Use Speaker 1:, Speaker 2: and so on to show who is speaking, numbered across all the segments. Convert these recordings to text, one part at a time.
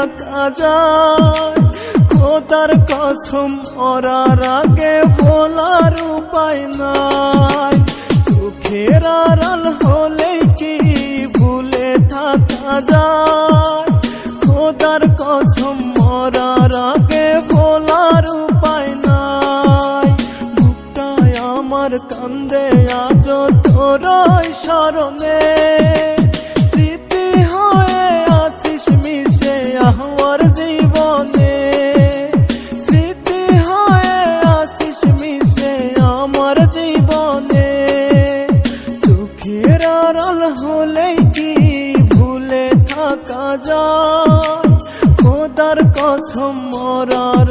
Speaker 1: থাকা যায়। খোদার কসম মরার আগে ভোলার উপায় নাই। চোখের আড়াল হলেই কি ভুলে থাকা যায়? খোদার কসম মরার আগে ভোলার উপায় নাই। বুকটায় আমার কান্দে আজ তোরই স্মরণে যায় খোদার কসম মরার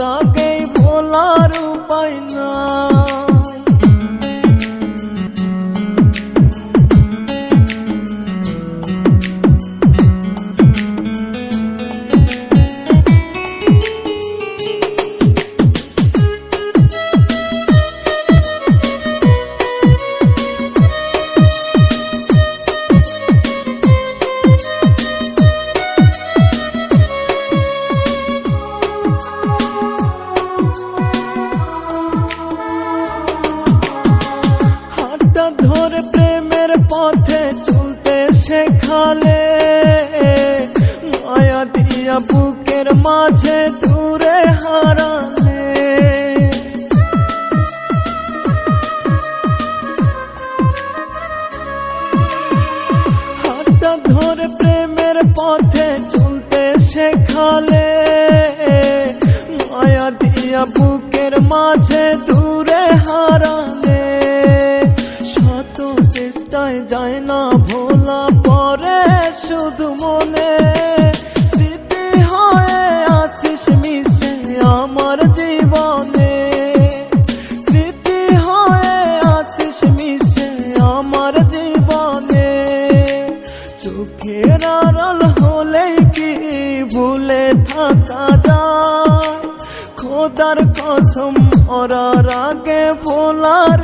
Speaker 1: পথে চলতে শেখালে, মায়া দিয়া বুকের মাঝে দূরে হারালে। হাতটা ধরে প্রেমের পথে চলতে শেখালে, মায়া দিয়া বুকের মাঝে দূরে হারালে। খোদার কসম মরার আগে ভোলার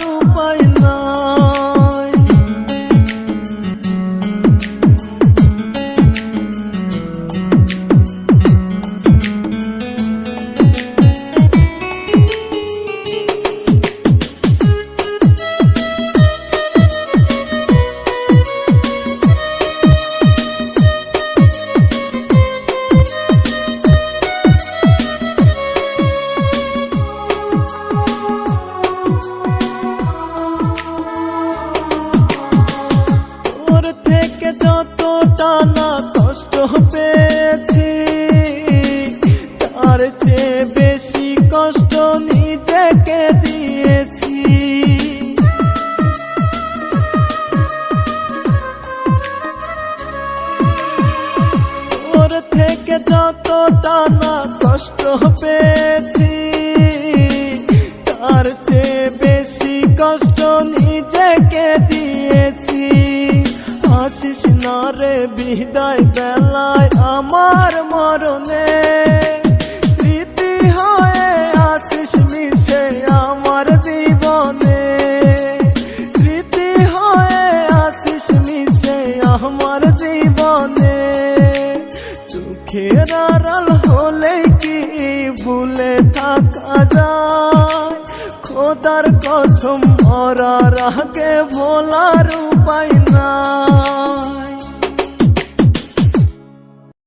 Speaker 1: পেয়েছি তার চেয়ে বেশি কষ্ট নিজেকে দিয়েছি। তোর থেকে যতটা না কষ্ট পেয়েছি, তার চেয়ে বেশি কষ্ট নিজেকে দিয়েছি। হাসিস না রে, বিদায় বেলায় চোখের আড়াল হলে কি ভুলে থাকা যায়? খোদার কসম মরার আগে ভোলার উপায় নাই।